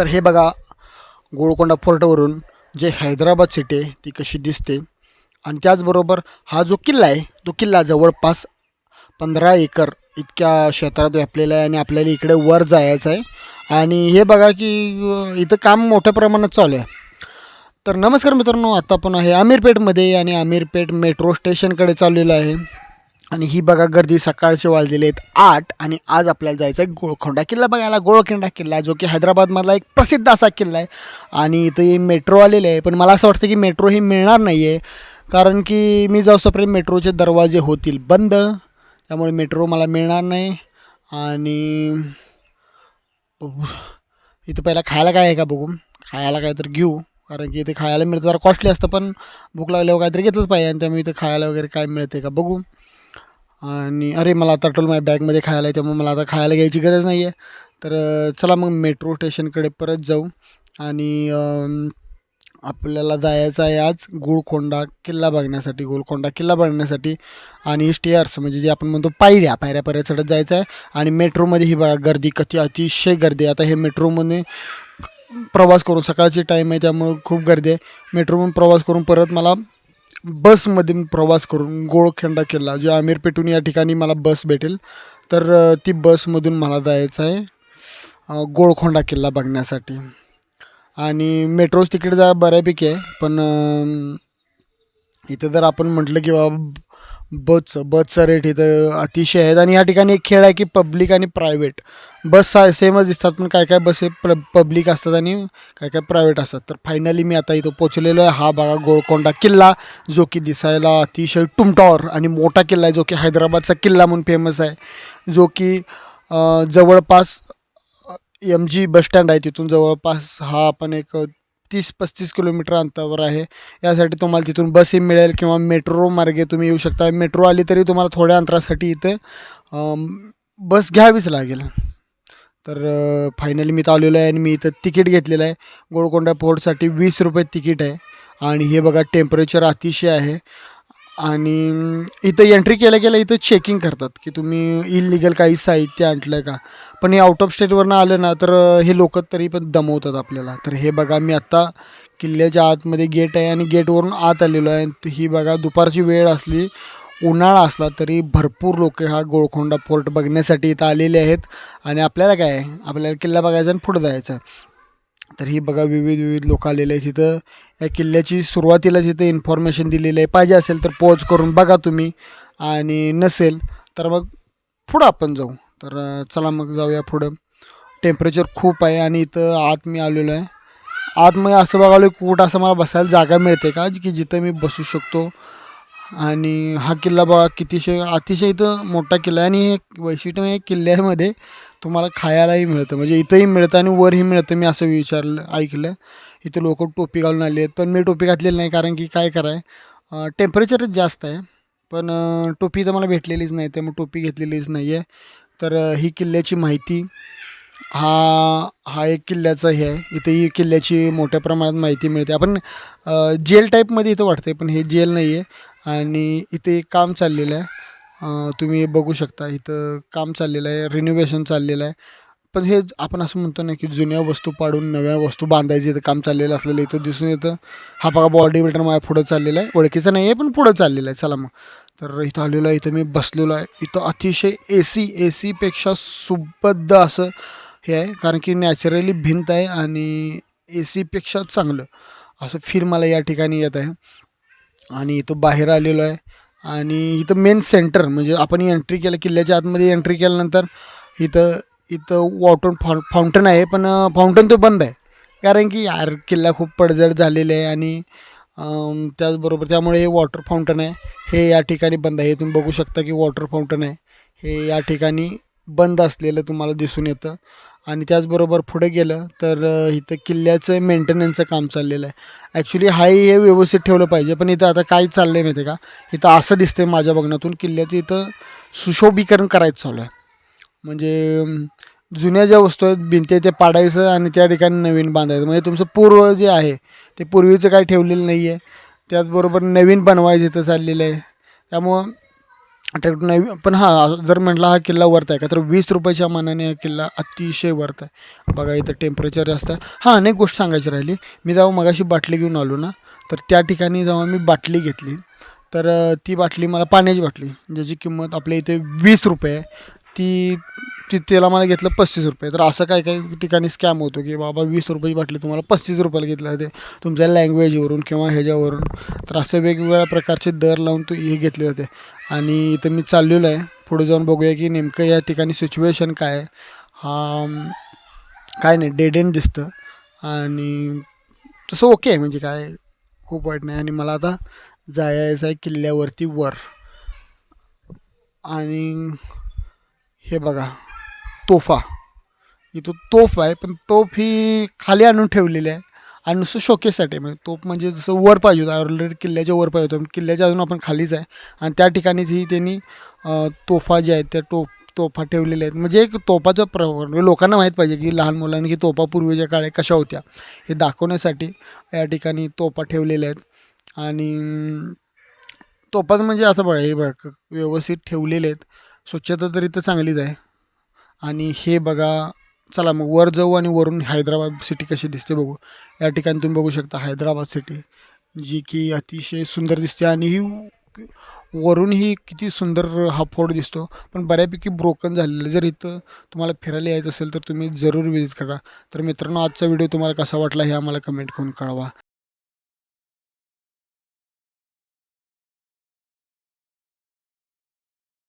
तर हे बघा गोळकोंडा फोर्टवरून जे हैदराबाद सिटी आहे ती कशी दिसते. आणि त्याचबरोबर हा जो किल्ला आहे तो किल्ला जवळपास पंधरा एकर इतक्या क्षेत्रात व्यापलेला आहे आणि आपल्याला इकडे वर जायचं आहे. आणि हे बघा की इथं काम मोठ्या प्रमाणात चालू आहे. तर नमस्कार मित्रांनो आता आपण आहे अमीरपेठमध्ये आणि अमीरपेठ मेट्रो स्टेशनकडे चाललेलं आहे. आणि ही बघा गर्दी सकाळचे वाजलेले आहेत आठ आणि आज आपल्याला जायचं आहे गोळखोंडा किल्ला बघायला गोळखिंडा किल्ला जो की हैदराबादमधला एक प्रसिद्ध असा किल्ला आहे. आणि इथे मेट्रो आलेले आहे पण मला असं वाटतं की मेट्रो ही मिळणार नाही आहे कारण की मी जाऊसपर्यंत मेट्रोचे दरवाजे होतील बंद त्यामुळे मेट्रो मला मिळणार नाही. आणि इथं पहिला खायला काय आहे का बघू? खायला काय तर घेऊ कारण की इथे खायला मिळतं जरा कॉस्टली असतं पण भूक लागल्यावर काहीतरी घेतलंच पाहिजे आणि त्यामुळे इथं खायला वगैरे काय मिळते का बघू? आणि अरे मला आता टोल माझ्या बॅगमध्ये खायला आहे त्यामुळे मला आता खायला घ्यायची गरज नाही आहे तर चला मग मेट्रो स्टेशनकडे परत जाऊ. आणि आपल्याला जायचं आहे आज गोळखोंडा किल्ला बघण्यासाठी गोळखोंडा किल्ला बघण्यासाठी. आणि स्टेअर्स म्हणजे जे आपण म्हणतो पायऱ्या पायऱ्यापर्यंत चढत जायचं आहे. आणि मेट्रोमध्ये ही बघा गर्दी कधी अतिशय गर्दी आहे. आता हे मेट्रोमध्ये प्रवास करून सकाळची टाईम आहे त्यामुळं खूप गर्दी आहे. मेट्रोमधून प्रवास करून परत मला बसमधून प्रवास करून गोळखंडा किल्ला जे आमिरपेठून या ठिकाणी मला बस भेटेल. तर ती बसमधून मला जायचं आहे. गोळखोंडा किल्ला बघण्यासाठी. आणि मेट्रोज तिकीट जरा बऱ्यापैकी आहे पण इथं जर आपण म्हटलं की बाबा बसचं बसचा रेट इथं अतिशय आहेत. आणि या ठिकाणी एक खेळ आहे की पब्लिक आणि प्रायव्हेट बस सा सेमच दिसतात पण काय काय बस हे प्र पब्लिक असतात आणि काय काय प्रायव्हेट असतात. तर फायनली मी आता इथं पोचलेलो आहे. हा बघा गोळकोंडा किल्ला जो की दिसायला अतिशय टुमटॉर आणि मोठा किल्ला आहे जो की हैदराबादचा किल्ला म्हणून फेमस आहे. जो की जवळपास एम जी बसस्टँड आहे. तिथून जवळपास हा आपण एक तीस पस्तीस किलोमीटर अंतरावर आहे. यासाठी तुम्हाला तिथून बसही मिळेल किंवा मेट्रो मार्गे तुम्ही येऊ शकता. मेट्रो आली तरी तुम्हाला थोड्या अंतरासाठी इथे बस घ्यावीच लागेल. तर फायनली मी तर आलेलो आहे आणि मी इथं तिकीट घेतलेलं आहे. गोळकोंडा फोर्टसाठी वीस रुपये तिकीट आहे. आणि हे बघा टेम्परेचर अतिशय आहे. आणि इथं एंट्री केल्या गेल्या इथं चेकिंग करतात की तुम्ही इलिगल काही साहित्य आणलं आहे का? पण हे आउट ऑफ स्टेटवरनं आलं ना तर हे लोक तरी पण दमवतात आपल्याला. तर हे बघा मी आत्ता किल्ल्याच्या आतमध्ये गेट आहे आणि गेटवरून आत आलेलो आहे. ही बघा दुपारची वेळ असली उन्हाळा असला तरी भरपूर लोक हा गोळखोंडा फोर्ट बघण्यासाठी इथं आलेले आहेत. आणि आपल्याला काय आहे? आपल्याला किल्ला बघायचा आणि पुढं जायचं. तर ही बघा विविध विविध लोक आलेले आहेत तिथं या किल्ल्याची सुरुवातीला जिथं इन्फॉर्मेशन दिलेली आहे. पाहिजे असेल तर पोच करून बघा तुम्ही. आणि नसेल तर मग पुढं आपण जाऊ. तर चला मग जाऊया पुढं. टेम्परेचर खूप आहे आणि इथं आत मी आलेलो आहे. आत मग असं बघालो कुठं असं मला बसायला जागा मिळते का? की जिथं मी बसू शकतो? आणि हा किल्ला बघा कितीशे अतिशय इथं मोठा किल्ला आहे आणि हे वैशिष्ट्य म्हणजे किल्ल्यामध्ये तुम्हाला खायलाही मिळतं. म्हणजे इथंही मिळतं आणि वरही मिळतं. मी असं विचारलं ऐकलं. इथं लोक टोपी घालून आले आहेत. पण मी टोपी घातलेली नाही कारण की काय कराय टेम्परेचरच जास्त आहे. पण टोपी तर मला भेटलेलीच नाही. त्यामुळे टोपी घेतलेलीच नाही आहे तर ही किल्ल्याची माहिती हा हा एक किल्ल्याचा हे आहे. इथे ही किल्ल्याची मोठ्या प्रमाणात माहिती मिळते. आपण जेल टाईपमध्ये इथं वाटतं पण हे जेल नाही आहे आणि इथे एक काम चाललेलं आहे. तुम्ही बघू शकता इथं काम चाललेलं आहे रिनोव्हेशन चाललेलं आहे. पण हे आपण असं म्हणतो ना की जुन्या वस्तू पाडून नव्या वस्तू बांधायची इथं काम चाललेलं असलेलं इथं दिसून येतं. हा बघा बॉडी बिल्डर माझ्या पुढं चाललेला आहे. ओळखीचा नाही आहे पण पुढं चाललेला आहे. चला मग. तर इथं आलेलो आहे इथं मी बसलेलो आहे. इथं अतिशय ए सी ए सीपेक्षा सुबद्ध असं हे आहे कारण की नॅचरली भिंत आहे आणि ए सीपेक्षा चांगलं. असं फील मला या ठिकाणी येत आहे. आणि इथं बाहेर आलेलो आहे. आणि इथं मेन सेंटर म्हणजे आपण एंट्री केलं किल्ल्याच्या आतमध्ये एंट्री केल्यानंतर इथं इथं वॉटर फाउ फाउंटन आहे पण फाउंटन तो बंद आहे. कारण की यार किल्ला खूप पडझड झालेला आहे आणि त्याचबरोबर त्यामुळे हे वॉटर फाउंटन आहे. हे या ठिकाणी बंद आहे. हे तुम्ही बघू शकता की वॉटर फाउंटन आहे. हे या ठिकाणी बंद असलेलं तुम्हाला दिसून येतं. आणि त्याचबरोबर पुढे गेलं तर इथं किल्ल्याचं मेंटेनन्सचं काम चाललेलं आहे. ॲक्च्युली हाही हे व्यवस्थित ठेवलं पाहिजे पण इथं आता काय चाललं आहे माहिती आहे का? इथं असं दिसतंय माझ्या बघण्यातून किल्ल्याचं इथं सुशोभीकरण करायचं चालू आहे. म्हणजे जुन्या ज्या वस्तू आहेत भिंती ते पाडायचं आणि त्या ठिकाणी नवीन बांधायचं. म्हणजे तुमचं पूर्व जे आहे ते पूर्वीचं काय ठेवलेलं नाही आहे त्याचबरोबर नवीन बनवायचं इथं चाललेलं आहे. त्यामुळं अट्रॅक्टिव्ह नाही पण हां जर म्हटलं हा किल्ला वरत आहे का तर वीस रुपयाच्या मानाने हा किल्ला अतिशय वरत आहे. बघा इथं टेम्परेचर जास्त आहे. हां अनेक गोष्ट सांगायची राहिली. मी जेव्हा मगाशी बाटली घेऊन आलो ना तर त्या ठिकाणी जेव्हा मी बाटली घेतली तर ती बाटली मला पाण्याची बाटली ज्याची किंमत आपल्या इथे वीस रुपये आहे. ती ती त्याला मला घेतलं पस्तीस रुपये. तर असं काय काही ठिकाणी स्कॅम होतो की बाबा वीस रुपयाची बाटली तुम्हाला पस्तीस रुपयाला घेतलं जाते तुमच्या लँग्वेजवरून किंवा ह्याच्यावरून. तर असं वेगवेगळ्या प्रकारचे दर लावून तू हे घेतले जाते आणि इथं मी चाललेलो आहे. पुढे जाऊन बघूया की नेमकं या ठिकाणी सिच्युएशन काय आहे. हा काय नाही डेड एंड दिसतं. आणि तसं ओके आहे म्हणजे काय खूप वाईट नाही. आणि मला आता जायचं आहे किल्ल्यावरती वर. आणि हे बघा. तोफा. इथं तोफ आहे पण तोफ ही खाली आणून ठेवलेली आहे. आणि नुसतं शोकेससाठी म्हणजे तोफ म्हणजे जसं वर पाहिजे होतं ऑलरेडी किल्ल्याच्या वर पाहिजे होतं. किल्ल्याच्या अजून आपण खालीच आहे. आणि त्या ठिकाणीच ही त्यांनी तोफा ज्या आहेत त्या टोप तोफा ठेवलेल्या आहेत. म्हणजे एक तोफाचं प्रकार म्हणजे लोकांना माहीत पाहिजे की लहान मुलांनी की तोफा पूर्वीच्या काळात कशा होत्या. हे दाखवण्यासाठी या ठिकाणी तोफा ठेवलेल्या आहेत. आणि तोफाच म्हणजे असं बघा हे बघा व्यवस्थित ठेवलेले आहेत. स्वच्छता तर इथं चांगलीच आहे. आणि हे बघा चला मग वर जाऊ आणि वरून हैदराबाद सिटी कशी दिसते बघू. या ठिकाणी तुम्ही बघू शकता हैदराबाद सिटी जी की अतिशय सुंदर दिसते आणि ही वरूनही किती सुंदर हा फोर्ट दिसतो. पण बऱ्यापैकी ब्रोकन झालेलं जर इथं तुम्हाला फिरायला यायचं असेल तर तुम्ही जरूर विजिट करा. तर मित्रांनो आजचा व्हिडिओ तुम्हाला कसा वाटला हे आम्हाला कमेंट करून कळवा.